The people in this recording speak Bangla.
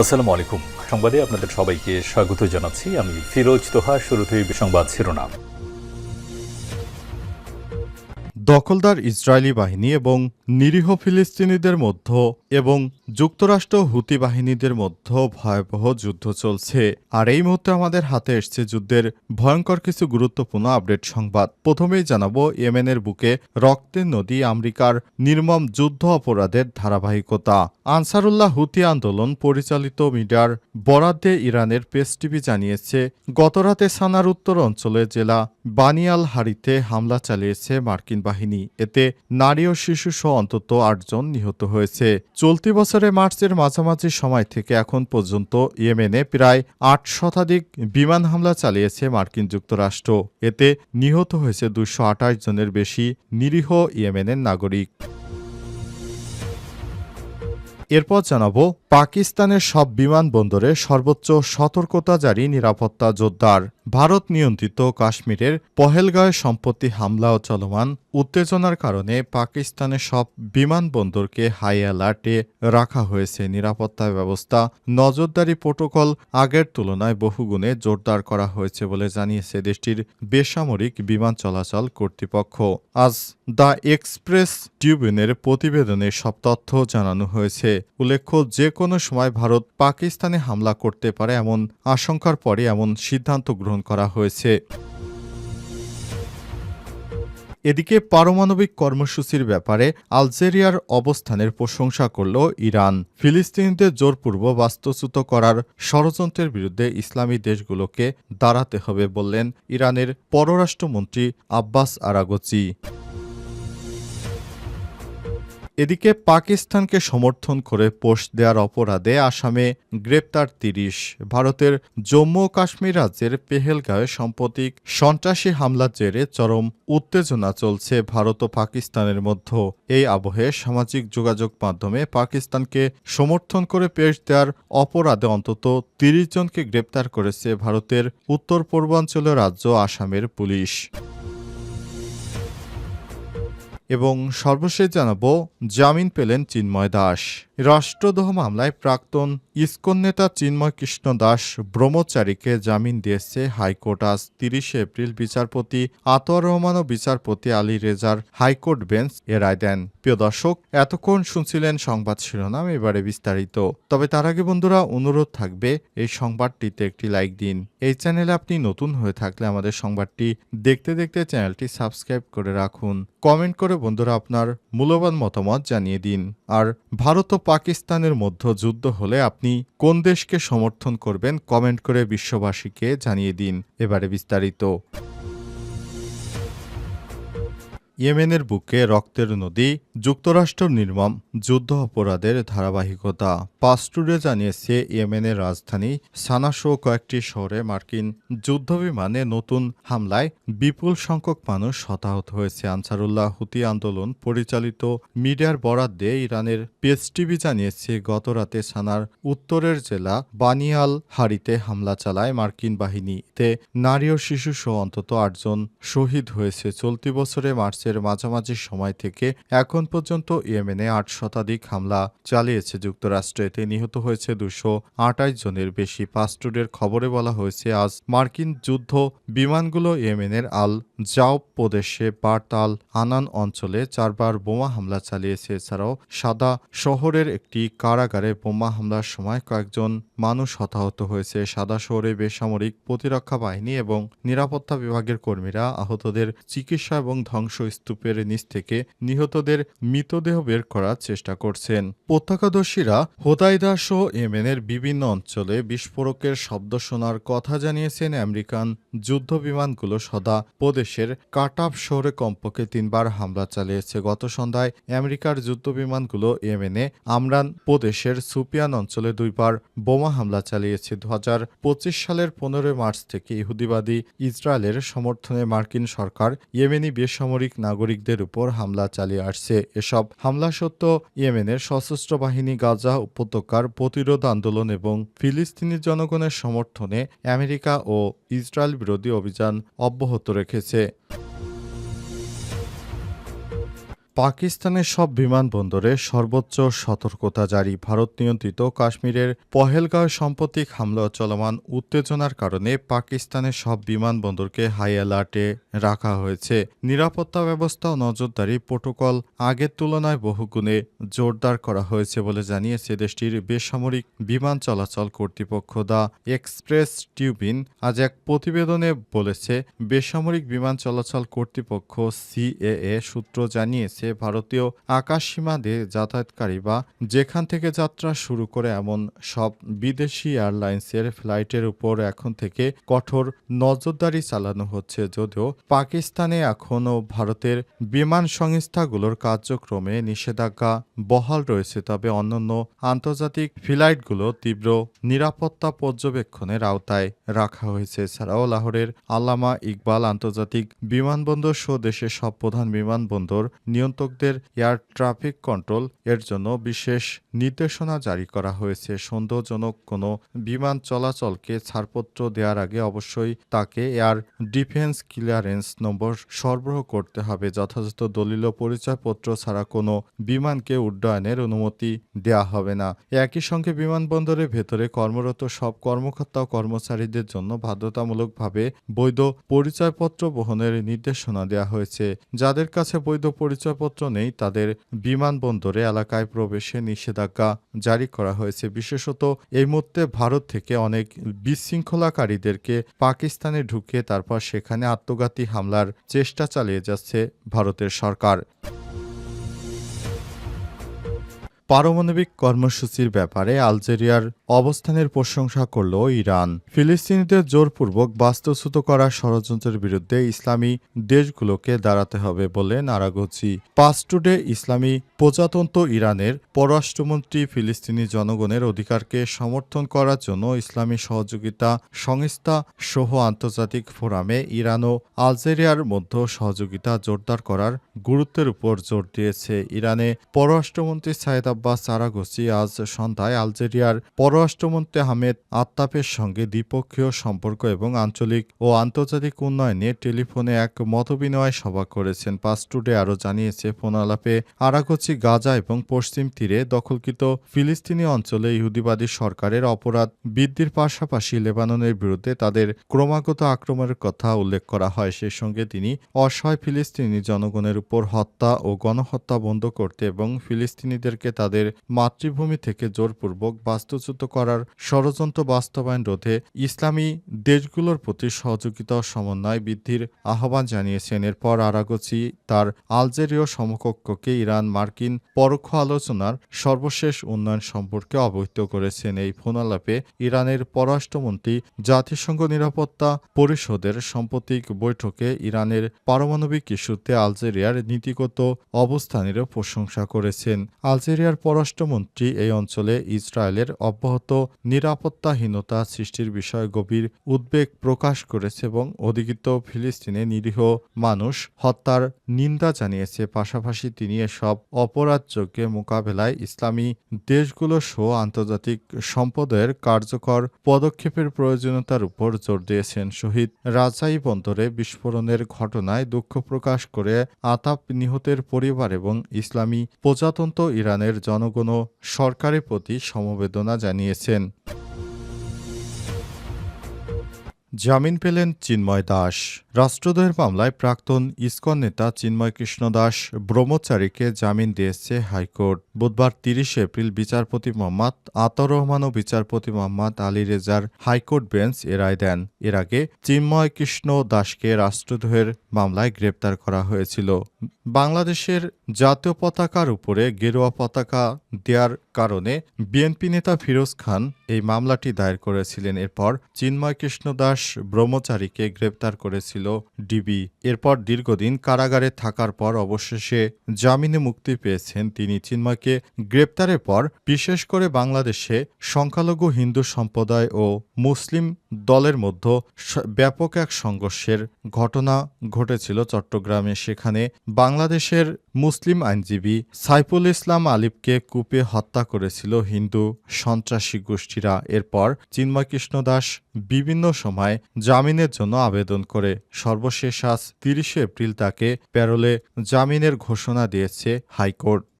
আসসালামু আলাইকুম সংবাদে আপনাদের সবাইকে স্বাগত জানাচ্ছি। আমি ফিরোজ তোহা, শুরুতেই সংবাদ শিরোনাম। দখলদার ইসরায়েলি বাহিনী এবং নিরীহ ফিলিস্তিনিদের মধ্যে এবং যুক্তরাষ্ট্র হুতি বাহিনীদের মধ্যে ভয়াবহ যুদ্ধ চলছে। আর এই মুহূর্তে আমাদের হাতে এসছে যুদ্ধের ভয়ঙ্কর কিছু গুরুত্বপূর্ণ আপডেট সংবাদ। প্রথমেই জানাব, ইয়েমেনের বুকে রক্তের নদী আমেরিকার নির্মম যুদ্ধ অপরাধের ধারাবাহিকতা। আনসারুল্লাহ হুতি আন্দোলন পরিচালিত মিডিয়ার বরাদ্দে ইরানের পেস টিভি জানিয়েছে, গতরাতে সানার উত্তর অঞ্চলে জেলা বানিয়াল হারিতে হামলা চালিয়েছে মার্কিন বাহিনী। এতে নারী ও শিশুসহ অন্তত আটজন নিহত হয়েছে। চলতি বছরে মার্চের মাঝামাঝি সময় থেকে এখন পর্যন্ত ইয়েমেনে প্রায় আট শতাধিক বিমান হামলা চালিয়েছে মার্কিন যুক্তরাষ্ট্র। এতে নিহত হয়েছে দুশো জনের বেশি নিরীহ ইয়েমেনের নাগরিক। এরপর জানাব পাকিস্তানের সব বিমানবন্দরে সর্বোচ্চ সতর্কতা জারি নিরাপত্তা জোরদার। ভারত নিয়ন্ত্রিত কাশ্মীরের পহেলগাঁয়ে সম্পত্তি হামলা ও চলমান। উত্তেজনার কারণে পাকিস্তানের সব বিমানবন্দরকে হাই অ্যালার্টে রাখা হয়েছে নিরাপত্তা ব্যবস্থা। নজরদারি প্রোটোকল আগের তুলনায় বহুগুণে জোরদার করা হয়েছে বলে জানিয়েছে দেশটির বেসামরিক বিমান চলাচল কর্তৃপক্ষ। আজ দ্য এক্সপ্রেস ট্রিবিউনের প্রতিবেদনে সব তথ্য জানানো হয়েছে। উল্লেখ্য, যে কোনো সময় ভারত পাকিস্তানে হামলা করতে পারে এমন আশঙ্কার পরে এমন সিদ্ধান্ত গ্রহণ করা হয়েছে। এদিকে পারমাণবিক কর্মসূচির ব্যাপারে আলজেরিয়ার অবস্থানের প্রশংসা করল ইরান। ফিলিস্তিনিদের জোরপূর্ব বাস্তুচ্যুত করার ষড়যন্ত্রের বিরুদ্ধে ইসলামী দেশগুলোকে দাঁড়াতে হবে বললেন ইরানের পররাষ্ট্রমন্ত্রী আব্বাস আরাগচি। এদিকে পাকিস্তানকে সমর্থন করে পোস্ট দেওয়ার অপরাধে আসামে গ্রেপ্তার তিরিশ। ভারতের জম্মু কাশ্মীর রাজ্যের পেহেলগাঁয়ে সাম্প্রতিক সন্ত্রাসী হামলার জেরে চরম উত্তেজনা চলছে ভারত ও পাকিস্তানের মধ্যে। এই আবহে সামাজিক যোগাযোগ মাধ্যমে পাকিস্তানকে সমর্থন করে পেশ দেওয়ার অপরাধে অন্তত তিরিশ জনকে গ্রেপ্তার করেছে ভারতের উত্তর পূর্বাঞ্চলীয় রাজ্য আসামের পুলিশ। এবং সর্বশেষ জানাব জামিন পেলেন চিন্ময় দাস। রাষ্ট্রদ্রোহ মামলায় প্রাক্তন ইস্কন নেতা চিন্ময় কৃষ্ণ দাস ব্রহ্মচারীকে জামিন দিয়েছে হাইকোর্ট। আজ তিরিশে এপ্রিল বিচারপতি আতোয়ার রহমান ও বিচারপতি আলী রেজার হাইকোর্ট বেঞ্চ এ রায় দেন। প্রিয় দর্শক, এতক্ষণ শুনছিলেন সংবাদ শিরোনাম, এবারে বিস্তারিত। তবে তার আগে বন্ধুরা, অনুরোধ থাকবে এই সংবাদটিতে একটি লাইক দিন। এই চ্যানেলে আপনি নতুন হয়ে থাকলে আমাদের সংবাদটি দেখতে দেখতে চ্যানেলটি সাবস্ক্রাইব করে রাখুন। কমেন্ট করে বন্ধুরা আপনার মূল্যবান মতামত জানিয়ে দিন। আর ভারত ও পাকিস্তানের মধ্যে যুদ্ধ হলে আপনি কোন দেশকে সমর্থন করবেন কমেন্ট করে বিশ্ববাসীকে জানিয়ে দিন এবারে বিস্তারিত। ইয়েমেনের বুকে রক্তের নদী, যুক্তরাষ্ট্র নির্মম, যুদ্ধ অপরাধের ধারাবাহিকতা। পাস্টুরে জানিয়েছে, ইয়েমেনের রাজধানী সানাসহ কয়েকটি শহরে মার্কিন যুদ্ধবিমানে নতুন হামলায় বিপুল সংখ্যক মানুষ হতাহত হয়েছে। আনসারুল্লাহ হুতি আন্দোলন পরিচালিত মিডিয়ার বরাদ্দে ইরানের পেস টিভি জানিয়েছে, গতরাতে সানার উত্তরের জেলা বানিয়াল হারিতে হামলা চালায় মার্কিন বাহিনী এতে নারী ও শিশু সহ অন্তত আটজন শহীদ হয়েছে। চলতি বছরে মার্চের মাঝামাঝি সময় থেকে এখন পর্যন্ত ইয়েমেনে আট শতাধিক হামলা চালিয়েছে যুক্তরাষ্ট্র। এতে নিহত হয়েছে দুশো আটাইশ জনের। বেশি পাস্টুডের খবরে বলা হয়েছে, আজ মার্কিন যুদ্ধ বিমানগুলো ইয়েমেনের আল জাও প্রদেশে বার্তাল আনান অঞ্চলে চারবার বোমা হামলা চালিয়েছে। এছাড়াও সাদা শহরের একটি কারাগারে বোমা হামলার সময় কয়েকজন মানুষ হতাহত হয়েছে। সাদা শহরে বেসামরিক প্রতিরক্ষা বাহিনী এবং নিরাপত্তা বিভাগের কর্মীরা আহতদের চিকিৎসা এবং ধ্বংসস্তূপের নিচ থেকে নিহতদের মৃতদেহ বের করার চেষ্টা করছেন। প্রত্যক্ষদর্শীরা হোদাইদা সহ ইয়েমেনের বিভিন্ন অঞ্চলে বিস্ফোরকের শব্দ শোনার কথা জানিয়েছেন আমেরিকান যুদ্ধ বিমানগুলো সদা প্রদেশের কাটাপ শহরে কমপক্ষে তিনবার হামলা চালিয়েছে। গত সন্ধ্যায় আমেরিকার যুদ্ধ বিমানগুলো ইয়েমেনে আমরান প্রদেশের সুপিয়ান অঞ্চলে দুইবার বোমা হামলা চালিয়েছে। দু হাজার পঁচিশ সালের পনেরোই মার্চ থেকে ইহুদিবাদী ইসরায়েলের সমর্থনে মার্কিন সরকার ইয়েমেনি বেসামরিক নাগরিকদের উপর হামলা চালিয়ে আসছে। এসব হামলা সত্ত্বেও ইয়েমেনের সশস্ত্র বাহিনী গাজা উপত্যকার প্রতিরোধ আন্দোলন এবং ফিলিস্তিনি জনগণের সমর্থনে আমেরিকা ও ইসরায়েল বিরোধী অভিযান অব্যাহত রেখেছে। পাকিস্তানের সব বিমানবন্দরে সর্বোচ্চ সতর্কতা জারি ভারত নিয়ন্ত্রিত কাশ্মীরের পহেলগাঁও সাম্প্রতিক হামলা চলমান উত্তেজনার কারণে পাকিস্তানের সব বিমানবন্দরকে হাই অ্যালার্টে রাখা হয়েছে। নিরাপত্তা ব্যবস্থা ও নজরদারি প্রোটোকল আগের তুলনায় বহুগুণে জোরদার করা হয়েছে বলে জানিয়েছে দেশটির বেসামরিক বিমান চলাচল কর্তৃপক্ষ। দা এক্সপ্রেস টিউবিন আজ এক প্রতিবেদনে বলেছে, বেসামরিক বিমান চলাচল কর্তৃপক্ষ সিএএ সূত্র জানিয়েছে ভারতীয় আকাশসীমা দিয়ে যাতায়াতকারী বা যেখান থেকে যাত্রা শুরু করে এমন সব বিদেশি এয়ারলাইন্সের ফ্লাইটের উপর এখন থেকে কঠোর নজরদারি চালানো হচ্ছে যদিও পাকিস্তানে এখনও ভারতের বিমান সংস্থাগুলোর কার্যক্রমে নিষেধাজ্ঞা বহাল রয়েছে, তবে অন্যান্য আন্তর্জাতিক ফ্লাইটগুলো তীব্র নিরাপত্তা পর্যবেক্ষণের আওতায় রাখা হয়েছে। এছাড়াও লাহোরের আল্লামা ইকবাল আন্তর্জাতিক বিমানবন্দর সহ দেশের সব প্রধান বিমানবন্দর নিয়ন্ত্রকদের এয়ার ট্রাফিক কন্ট্রোল এর জন্য বিশেষ নির্দেশনা জারি করা হয়েছে। সন্দেহজনক কোনো বিমান চলাচলকে ছাড়পত্র দেওয়ার আগে অবশ্যই তাকে এয়ার ডিফেন্স ক্লিয়ারেন্স নম্বর সরবরাহ করতে হবে। যথাযথ দলিল পরিচয়পত্র ছাড়া কোনো বিমানকে উড্ডয়নের অনুমতি দেওয়া হবে না। একই সঙ্গে বিমানবন্দরের ভেতরে কর্মরত সব কর্মকর্তা ও কর্মচারীদের জন্য বাধ্যতামূলকভাবে বৈধ পরিচয়পত্র বহনের নির্দেশনা দেওয়া হয়েছে। যাদের কাছে বৈধ পরিচয়পত্র নেই, তাদের বিমানবন্দরে এলাকায় প্রবেশে নিষেধাজ্ঞা জারি করা হয়েছে। বিশেষত এই মুহূর্তে ভারত থেকে অনেক বিশৃঙ্খলাকারীদেরকে পাকিস্তানে ঢুকে তারপর সেখানে আত্মঘাতী হামলার চেষ্টা চালিয়ে যাচ্ছে ভারতের সরকার। পারমাণবিক কর্মসূচির ব্যাপারে আলজেরিয়ার অবস্থানের প্রশংসা করল ইরান। ফিলিস্তিনিদের জোরপূর্বক বাস্তুচ্যুত করা ষড়যন্ত্রের বিরুদ্ধে ইসলামী দেশগুলোকে দাঁড়াতে হবে বলে নারাগোচি পাস্টুডে ইসলামী প্রজাতন্ত্র ইরানের পররাষ্ট্রমন্ত্রী ফিলিস্তিনি জনগণের অধিকারকে সমর্থন করার জন্য ইসলামী সহযোগিতা সংস্থা সহ আন্তর্জাতিক ফোরামে ইরান ও আলজেরিয়ার মধ্যে সহযোগিতা জোরদার করার গুরুত্বের উপর জোর দিয়েছে। ইরানে পররাষ্ট্রমন্ত্রী সাইদ আব্বাস আরাগোসি আজ সন্ধ্যায় আলজেরিয়ার পররাষ্ট্রমন্ত্রী আহমেদ আত্তাপের সঙ্গে দ্বিপক্ষীয় সম্পর্ক এবং আঞ্চলিক ও আন্তর্জাতিক উন্নয়নে টেলিফোনে এক মতবিনিময় সভা করেছেন। পাস্টুডে আরও জানিয়েছে, ফোনালাপে আরাগোচি গাজা এবং পশ্চিম তীরে দখলকৃত ফিলিস্তিনি অঞ্চলে ইহুদিবাদী সরকারের অপরাধ বৃদ্ধির পাশাপাশি লেবাননের বিরুদ্ধে তাদের ক্রমাগত আক্রমণের কথা উল্লেখ করা হয়। সেই সঙ্গে তিনি অসহায় ফিলিস্তিনি জনগণের উপর হত্যা ও গণহত্যা বন্ধ করতে এবং ফিলিস্তিনিদেরকে তাদের মাতৃভূমি থেকে জোরপূর্বক বাস্তুচ্যুত করার ষড়যন্ত্র বাস্তবায়ন রোধে ইসলামী দেশগুলোর প্রতি সহযোগিতা ও সমন্বয় বৃদ্ধির আহ্বান জানিয়েছেন। এরপর আরাগোচি তার আলজেরীয় সমকক্ষকে ইরান মার্কিন পরোক্ষ আলোচনার সর্বশেষ উন্নয়ন সম্পর্কে অবহিত করেছেন। এই ফোনালাপে ইরানের পররাষ্ট্রমন্ত্রী জাতিসংঘ নিরাপত্তা পরিষদের সাম্প্রতিক বৈঠকে ইরানের পারমাণবিক ইস্যুতে আলজেরিয়ার নীতিগত অবস্থানেরও প্রশংসা করেছেন। আলজেরিয়ার পররাষ্ট্রমন্ত্রী এই অঞ্চলে ইসরায়েলের অব্যাহত নিরাপত্তাহীনতা সৃষ্টির বিষয়ে গভীর উদ্বেগ প্রকাশ করেছে এবং অধিকৃত ফিলিস্তিনে নিরীহ মানুষ হত্যার নিন্দা জানিয়েছে। পাশাপাশি তিনি এসব অপরাধযোগ্যে মোকাবেলায় ইসলামী দেশগুলো সহ আন্তর্জাতিক সম্পদের কার্যকর পদক্ষেপের প্রয়োজনীয়তার উপর জোর দিয়েছেন। শহীদ রাজাই বন্দরে বিস্ফোরণের ঘটনায় দুঃখ প্রকাশ করে আতাপ নিহতের পরিবার এবং ইসলামী প্রজাতন্ত্র ইরানের জনগণ ও সরকারের প্রতি সমবেদনা জানিয়েছেন। জামিন পেলেন চিন্ময় দাস। রাষ্ট্রদ্রোহের মামলায় প্রাক্তন ইসকন নেতা চিন্ময় কৃষ্ণ দাস ব্রহ্মচারীকে জামিন দিয়েছে হাইকোর্ট। বুধবার তিরিশে এপ্রিল বিচারপতি মোহাম্মদ আতর রহমান ও বিচারপতি মোহাম্মদ আলী রেজার হাইকোর্ট বেঞ্চ এ রায় দেন। এর আগে চিন্ময় কৃষ্ণ দাসকে রাষ্ট্রদ্রোহের মামলায় গ্রেপ্তার করা হয়েছিল। বাংলাদেশের জাতীয় পতাকার উপরে গেরুয়া পতাকা দেওয়ার কারণে বিএনপি নেতা ফিরোজ খান এই মামলাটি দায়ের করেছিলেন। এরপর চিন্ময় কৃষ্ণ দাস ব্রহ্মচারীকে গ্রেপ্তার করেছিল ডিবি। এরপর দীর্ঘদিন কারাগারে থাকার পর অবশেষে জামিনে মুক্তি পেয়েছেন তিনি। চিন্ময়কে গ্রেপ্তারের পর বিশেষ করে বাংলাদেশে সংখ্যালঘু হিন্দু সম্প্রদায় ও মুসলিম দলের মধ্যে ব্যাপক এক সংঘর্ষের ঘটনা ঘটেছিল চট্টগ্রামে। সেখানে বাংলাদেশের মুসলিম আইনজীবী সাইফুল ইসলাম আলিফকে কূপে হত্যা করেছিল হিন্দু সন্ত্রাসী গোষ্ঠীরা। এরপর চিন্ময় কৃষ্ণ দাস বিভিন্ন সময় জামিনের জন্য আবেদন করে। সর্বশেষ আজ তিরিশে এপ্রিল তাকে প্যারোলে জামিনের ঘোষণা দিয়েছে হাইকোর্ট।